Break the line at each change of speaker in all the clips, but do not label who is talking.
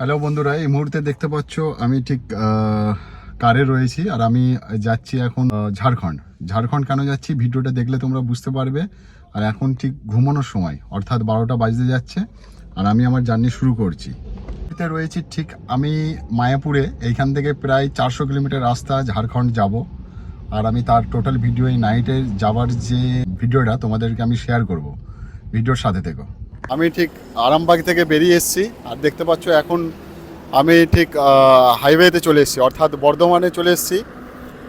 Hello বন্ধুরা, এই মুহূর্তে দেখতে পাচ্ছ আমি ঠিক কারে রয়েছি আর আমি যাচ্ছি এখন ঝাড়খণ্ড। ঝাড়খণ্ড কেন যাচ্ছি? ভিডিওটা দেখলে তোমরা বুঝতে পারবে। আর এখন ঠিক ঘুমানোর সময়, অর্থাৎ বারোটা বাজতে যাচ্ছে আর আমি আমার জার্নি শুরু করছি। রয়েছি ঠিক আমি মায়াপুরে, এইখান থেকে প্রায় চারশো কিলোমিটার রাস্তা ঝাড়খণ্ড যাব। আর আমি তার টোটাল ভিডিও এই নাইটের যাবার যে ভিডিওটা তোমাদেরকে আমি শেয়ার করব। ভিডিওর সাথে থেকো। আমি ঠিক আরামবাগ থেকে বেরিয়ে এসেছি, আর দেখতে পাচ্ছ এখন আমি ঠিক হাইওয়েতে চলে এসেছি, অর্থাৎ বর্ধমানে চলে এসেছি।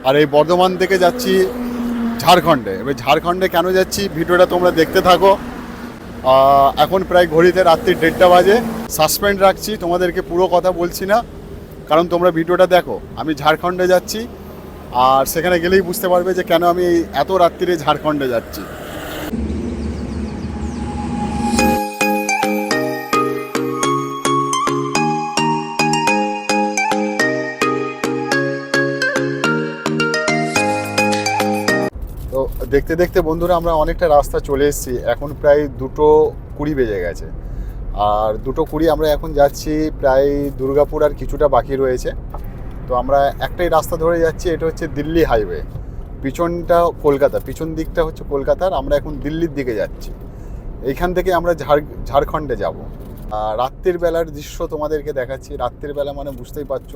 আর এই বর্ধমান থেকে যাচ্ছি ঝাড়খণ্ডে। এবার ঝাড়খণ্ডে কেন যাচ্ছি ভিডিওটা তোমরা দেখতে থাকো। এখন প্রায় ঘড়িতে রাত্রি দেড়টা বাজে। সাসপেন্ড রাখছি, তোমাদেরকে পুরো কথা বলছি না, কারণ তোমরা ভিডিওটা দেখো। আমি ঝাড়খণ্ডে যাচ্ছি, আর সেখানে গেলেই বুঝতে পারবে যে কেন আমি এত রাত্রিরে ঝাড়খণ্ডে যাচ্ছি। দেখতে দেখতে বন্ধুরা আমরা অনেকটা রাস্তা চলে এসেছি। এখন প্রায় দুটো কুড়ি বেজে গেছে। আর দুটো কুড়ি আমরা এখন যাচ্ছি প্রায় দুর্গাপুর আর কিছুটা বাকি রয়েছে। তো আমরা একটাই রাস্তা ধরে যাচ্ছি, এটা হচ্ছে দিল্লি হাইওয়ে। পিছনটা কলকাতা, পিছন দিকটা হচ্ছে কলকাতার আমরা এখন দিল্লির দিকে যাচ্ছি। এইখান থেকে আমরা ঝাড়, ঝাড়খণ্ডে যাব। আর রাত্রির বেলার দৃশ্য তোমাদেরকে দেখাচ্ছি। রাত্রির বেলা মানে বুঝতেই পারছ,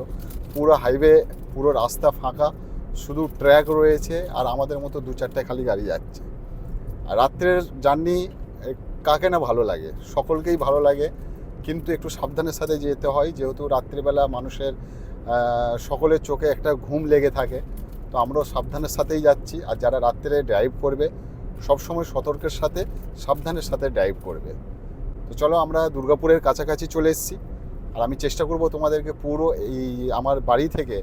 পুরো হাইওয়ে, পুরো রাস্তা ফাঁকা। শুধু ট্র্যাক রয়েছে আর আমাদের মতো দু চারটে খালি গাড়ি যাচ্ছে। আর রাত্রের জার্নি কাকে না ভালো লাগে? সকলকেই ভালো লাগে, কিন্তু একটু সাবধানের সাথে যেতে হয়। যেহেতু রাত্রিবেলা মানুষের সকলের চোখে একটা ঘুম লেগে থাকে, তো আমরাও সাবধানের সাথেই যাচ্ছি। আর যারা রাত্রে ড্রাইভ করবে, সবসময় সতর্কের সাথে সাবধানের সাথে ড্রাইভ করবে। তো চলো আমরা দুর্গাপুরের কাছাকাছি চলে এসেছি। আর আমি চেষ্টা করব তোমাদেরকে পুরো এই আমার বাড়ি থেকে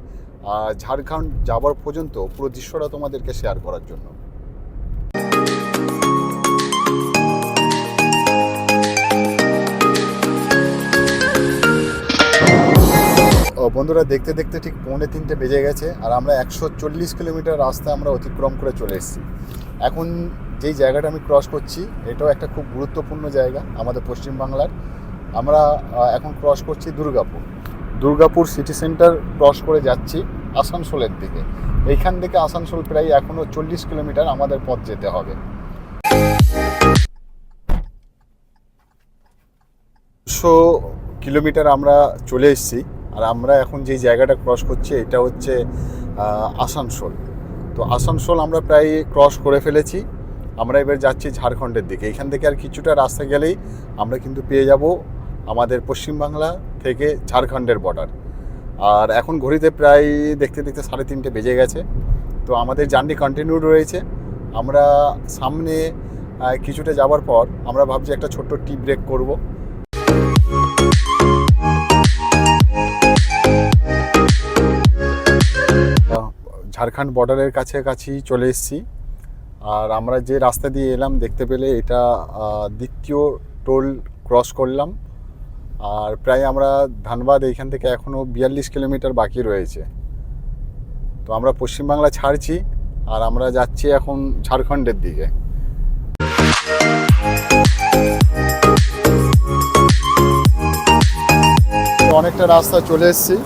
ঝাড়খণ্ড যাবার পর্যন্ত পুরো দৃশ্যটা তোমাদেরকে শেয়ার করার জন্য। বন্ধুরা, দেখতে দেখতে ঠিক পৌনে তিনটে বেজে গেছে আর আমরা একশো চল্লিশ কিলোমিটার রাস্তা আমরা অতিক্রম করে চলে এসেছি। এখন যেই জায়গাটা আমি ক্রস করছি, এটাও একটা খুব গুরুত্বপূর্ণ জায়গা আমাদের পশ্চিমবাংলার। আমরা এখন ক্রস করছি Durgapur. Durgapur city centre cross করে যাচ্ছি আসানসোলের দিকে। এইখান থেকে আসানসোল প্রায় এখনও চল্লিশ কিলোমিটার আমাদের পথ যেতে হবে। দুশো কিলোমিটার আমরা চলে এসেছি আর আমরা এখন যে জায়গাটা ক্রস করছি এটা হচ্ছে আসানসোল। তো আসানসোল আমরা প্রায় ক্রস করে ফেলেছি। আমরা এবার যাচ্ছি ঝাড়খণ্ডের দিকে। এখান থেকে আর কিছুটা রাস্তা গেলেই আমরা কিন্তু পেয়ে যাব আমাদের পশ্চিমবাংলা থেকে ঝাড়খণ্ডের বর্ডার আর এখন ঘড়িতে প্রায় দেখতে দেখতে সাড়ে তিনটে বেজে গেছে। তো আমাদের জার্নি কন্টিনিউ রয়েছে। আমরা সামনে কিছুটা যাওয়ার পর আমরা ভাবছি একটা ছোট্ট টি ব্রেক করব। ঝাড়খণ্ড বর্ডারের কাছাকাছি চলে এসেছি। আর আমরা যে রাস্তা দিয়ে এলাম, দেখতে পেলে এটা দ্বিতীয় টোল ক্রস করলাম। আর প্রায় আমরা ধানবাদ এইখান থেকে এখনও বিয়াল্লিশ কিলোমিটার বাকি রয়েছে। তো আমরা পশ্চিমবাংলা ছাড়ছি আর আমরা যাচ্ছি এখন ঝাড়খণ্ডের দিকে। অনেকটা রাস্তা চলে এসেছি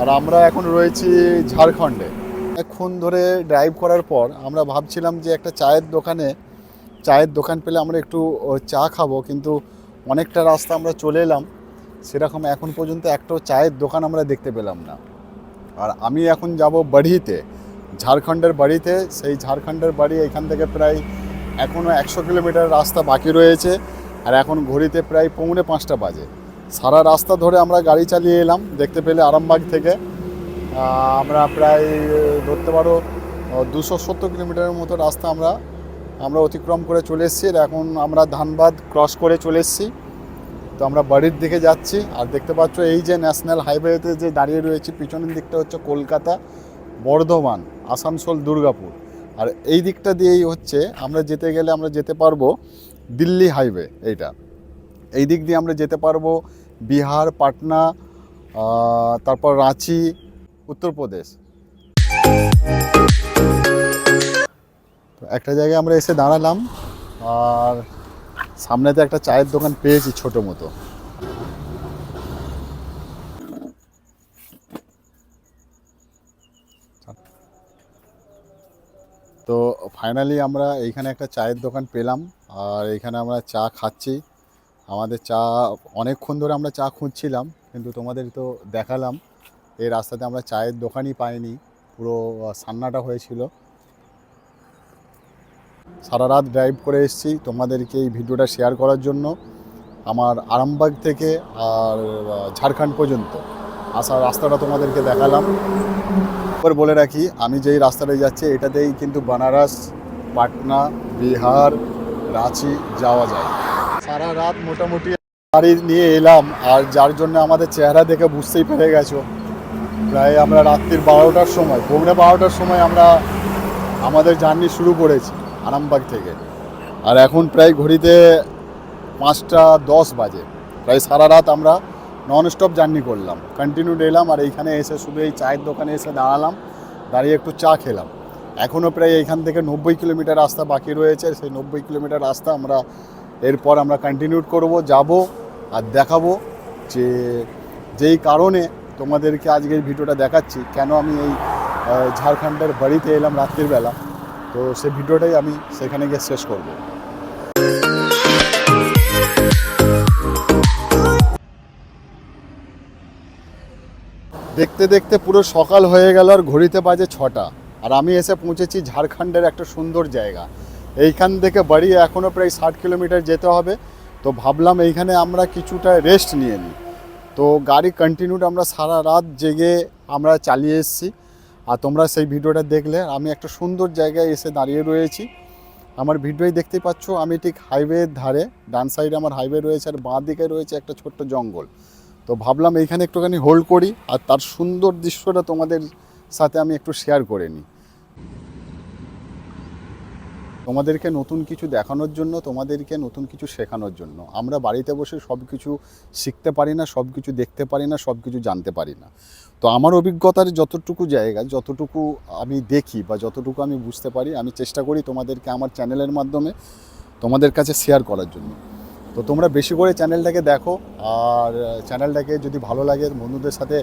আর আমরা এখন রয়েছি ঝাড়খণ্ডে। অনেকক্ষণ ধরে ড্রাইভ করার পর আমরা ভাবছিলাম যে একটা চায়ের দোকানে, চায়ের দোকান পেলে আমরা একটু চা খাব, কিন্তু অনেকটা রাস্তা আমরা চলে এলাম। সেরকম এখন পর্যন্ত একটাও চায়ের দোকান আমরা দেখতে পেলাম না। আর আমি এখন যাব বাড়িতে, ঝাড়খণ্ডের বাড়িতে। সেই ঝাড়খণ্ডের বাড়ি এখান থেকে প্রায় এখনও একশো কিলোমিটার রাস্তা বাকি রয়েছে আর এখন ঘড়িতে প্রায় পৌনে পাঁচটা বাজে। সারা রাস্তা ধরে আমরা গাড়ি চালিয়ে এলাম, দেখতে পেলে আরামবাগ থেকে। আমরা প্রায়, ধরতে পারো দুশো সত্তর কিলোমিটারের মতো রাস্তা আমরা আমরা অতিক্রম করে চলে এসেছি। এখন আমরা ধানবাদ ক্রস করে চলে এসেছি। তো আমরা বাড়ির দিকে যাচ্ছি, আর দেখতে পাচ্ছ এই যে ন্যাশনাল হাইওয়েতে যে দাঁড়িয়ে রয়েছে, পিছনের দিকটা হচ্ছে কলকাতা, বর্ধমান, আসানসোল, দুর্গাপুর। আর এই দিকটা দিয়েই হচ্ছে আমরা যেতে গেলে আমরা যেতে পারব দিল্লি হাইওয়ে এইটা। এই দিক দিয়ে আমরা যেতে পারব বিহার, পাটনা তারপর রাঁচি, উত্তরপ্রদেশ। একটা জায়গায় আমরা এসে দাঁড়ালাম, আর সামনে তো একটা চায়ের দোকান পেয়েছি ছোট মতো। তো ফাইনালি আমরা এইখানে একটা চায়ের দোকান পেলাম, আর এইখানে আমরা চা খাচ্ছি। আমাদের চা, অনেকক্ষণ ধরে আমরা চা খুঁজছিলাম, কিন্তু তোমাদের তো দেখালাম। এই রাস্তাতে আমরা চায়ের দোকানই পাইনি, পুরো সান্নাটা হয়েছিল। সারা রাত ড্রাইভ করে এসেছি তোমাদেরকে এই ভিডিওটা শেয়ার করার জন্য আমার আরামবাগ থেকে আর ঝাড়খণ্ড পর্যন্ত। আসার রাস্তাটা তোমাদেরকে দেখালাম। এবার বলে রাখি, আমি যেই রাস্তাটায় যাচ্ছি, এটাতেই কিন্তু বানারস, পাটনা, বিহার, রাঁচি যাওয়া যায়। সারা রাত মোটামুটি গাড়ি নিয়ে এলাম, আর যার জন্য আমাদের চেহারা দেখে বুঝতেই পেরে গেছো। প্রায় আমরা রাত্রির বারোটার সময় পৌনে বারোটার সময় আমরা আমাদের জার্নি শুরু করেছি। আরামবাগ থেকে। আর এখন প্রায় ঘড়িতে পাঁচটা দশ বাজে। প্রায় সারা রাত আমরা নন স্টপ জার্নি করলাম। কন্টিনিউ এলাম আর এইখানে এসে শুধু এই চায়ের দোকানে এসে দাঁড়ালাম, দাঁড়িয়ে একটু চা খেলাম। এখনও প্রায় এইখান থেকে নব্বই কিলোমিটার রাস্তা বাকি রয়েছে। সেই নব্বই কিলোমিটার রাস্তা আমরা এরপর আমরা কন্টিনিউ করব, যাব আর দেখাবো যে যেই কারণে তোমাদেরকে আজকে এই ভিডিওটা দেখাচ্ছি। কেন আমি এই ঝাড়খণ্ডের বাড়িতে এলাম রাত্রির বেলা তো সেই ভিডিওটাই আমি সেখানে গিয়ে শেষ করব। দেখতে দেখতে পুরো সকাল হয়ে গেল আর ঘড়িতে বাজে ছটা। আর আমি এসে পৌঁছেছি ঝাড়খণ্ডের একটা সুন্দর জায়গা। এইখান থেকে বাড়ি এখনও প্রায় ষাট কিলোমিটার যেতে হবে। তো ভাবলাম এইখানে আমরা কিছুটা রেস্ট নিয়ে নিই। তো গাড়ি কন্টিনিউড আমরা সারা রাত জেগে আমরা চালিয়ে এসেছি। আর তোমরা সেই ভিডিওটা দেখলে, আমি একটা সুন্দর জায়গায় এসে দাঁড়িয়ে রয়েছি। আমার ভিডিওই দেখতে পাচ্ছ, আমি ঠিক হাইওয়ের ধারে, ডান সাইডে আমার হাইওয়ে রয়েছে আর বাঁ দিকে রয়েছে একটা ছোট্ট জঙ্গল। তো ভাবলাম এইখানে একটুখানি হোল্ড করি আর তার সুন্দর দৃশ্যটা তোমাদের সাথে আমি একটু শেয়ার করে নিই। তোমাদেরকে নতুন কিছু দেখানোর জন্য, তোমাদেরকে নতুন কিছু শেখানোর জন্য। আমরা বাড়িতে বসে সব কিছু শিখতে পারি না সব কিছু দেখতে পারি না সব কিছু জানতে পারি না। তো আমার অভিজ্ঞতার যতটুকু জায়গা, যতটুকু আমি দেখি বা যতটুকু আমি বুঝতে পারি, আমি চেষ্টা করি তোমাদেরকে আমার চ্যানেলের মাধ্যমে তোমাদের কাছে শেয়ার করার জন্য। তো তোমরা বেশি করে চ্যানেলটাকে দেখো আর চ্যানেলটাকে যদি ভালো লাগে বন্ধুদের সাথে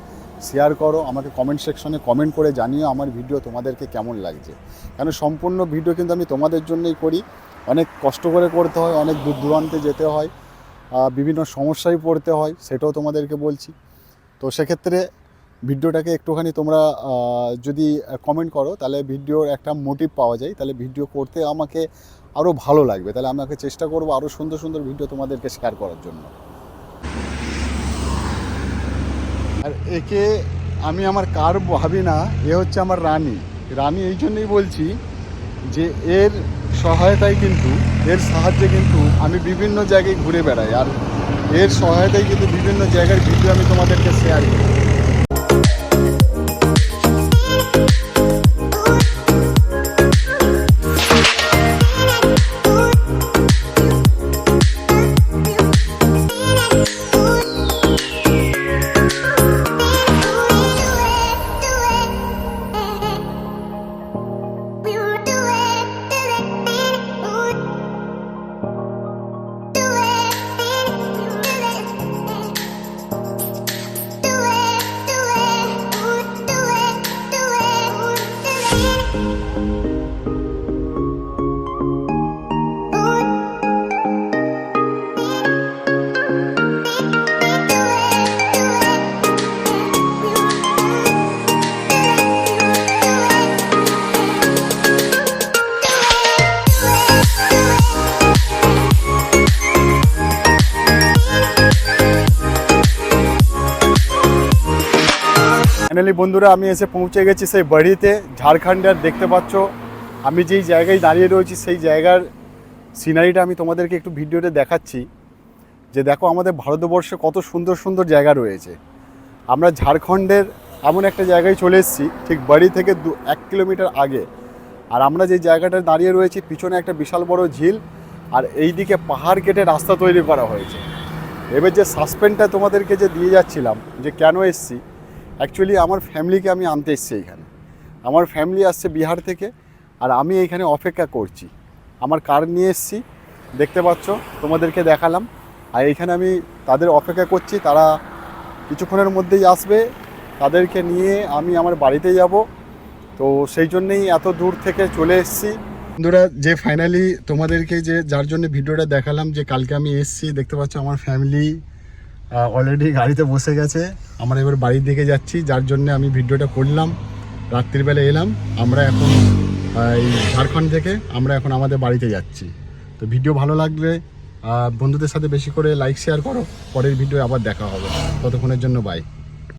শেয়ার করো, আমাকে কমেন্ট সেকশনে কমেন্ট করে জানিও আমার ভিডিও তোমাদেরকে কেমন লাগছে। কেন সম্পূর্ণ ভিডিও কিন্তু আমি তোমাদের জন্যই করি। অনেক কষ্ট করে করতে হয়, অনেক দূর দূরান্তে যেতে হয় বিভিন্ন সমস্যায় পড়তে হয়, সেটাও তোমাদেরকে বলছি। তো সেক্ষেত্রে ভিডিওটাকে একটুখানি তোমরা যদি কমেন্ট করো, তাহলে ভিডিওর একটা মোটিভ পাওয়া যায়। তাহলে ভিডিও করতে আমাকে আরও ভালো লাগবে। তাহলে আমাকে চেষ্টা করব আরও সুন্দর সুন্দর ভিডিও তোমাদেরকে শেয়ার করার জন্য। আর একে আমি আমার কার ভাবি না, এ হচ্ছে আমার রানী। রানী এই জন্যই বলছি যে এর সহায়তায় কিন্তু, এর সাহায্যে কিন্তু আমি বিভিন্ন জায়গায় ঘুরে বেড়াই। আর এর সহায়তায় কিন্তু বিভিন্ন জায়গার ভিডিও আমি তোমাদেরকে শেয়ার করি। ফাইনালি বন্ধুরা, আমি এসে পৌঁছে গেছি সেই বাড়িতে। ঝাড়খণ্ডের দেখতে পাচ্ছ, আমি যেই জায়গায় দাঁড়িয়ে রয়েছি সেই জায়গার সিনারিটা আমি তোমাদেরকে একটু ভিডিওতে দেখাচ্ছি। যে দেখো আমাদের ভারতবর্ষে কত সুন্দর সুন্দর জায়গা রয়েছে। আমরা ঝাড়খণ্ডের এমন একটা জায়গায় চলে এসেছি, ঠিক বাড়ি থেকে দু, এক কিলোমিটার আগে। আর আমরা যে জায়গাটা দাঁড়িয়ে রয়েছি, পিছনে একটা বিশাল বড় ঝিল, আর এই দিকে পাহাড় কেটে রাস্তা তৈরি করা হয়েছে। এবার যে সাসপেন্ডটা তোমাদেরকে যে দিয়ে যাচ্ছিলাম, যে কেন এসছি অ্যাকচুয়ালি আমার ফ্যামিলিকে আমি আনতে এসেছি এখানে। আমার ফ্যামিলি আসছে বিহার থেকে, আর আমি এখানে অপেক্ষা করছি। আমার কার নিয়ে এসেছি, দেখতে পাচ্ছ, তোমাদেরকে দেখালাম। আর এখানে আমি তাদের অপেক্ষা করছি, তারা কিছুক্ষণের মধ্যেই আসবে। তাদেরকে নিয়ে আমি আমার বাড়িতে যাব। তো সেই জন্যেই এত দূর থেকে চলে এসেছি। বন্ধুরা, যে ফাইনালি তোমাদেরকে যে, যার জন্য ভিডিওটা দেখালাম যে, কালকে আমি এসেছি, দেখতে পাচ্ছ আমার ফ্যামিলি অলরেডি গাড়িতে বসে গেছে। আমরা এবার বাড়ির দিকে যাচ্ছি, যার জন্য আমি ভিডিওটা করলাম। রাত্রিবেলা এলাম, আমরা এখন এই ঝাড়খণ্ড থেকে আমরা এখন আমাদের বাড়িতে যাচ্ছি। তো ভিডিও ভালো লাগলে বন্ধুদের সাথে বেশি করে লাইক শেয়ার করো। পরের ভিডিও আবার দেখা হবে। ততক্ষণের জন্য বাই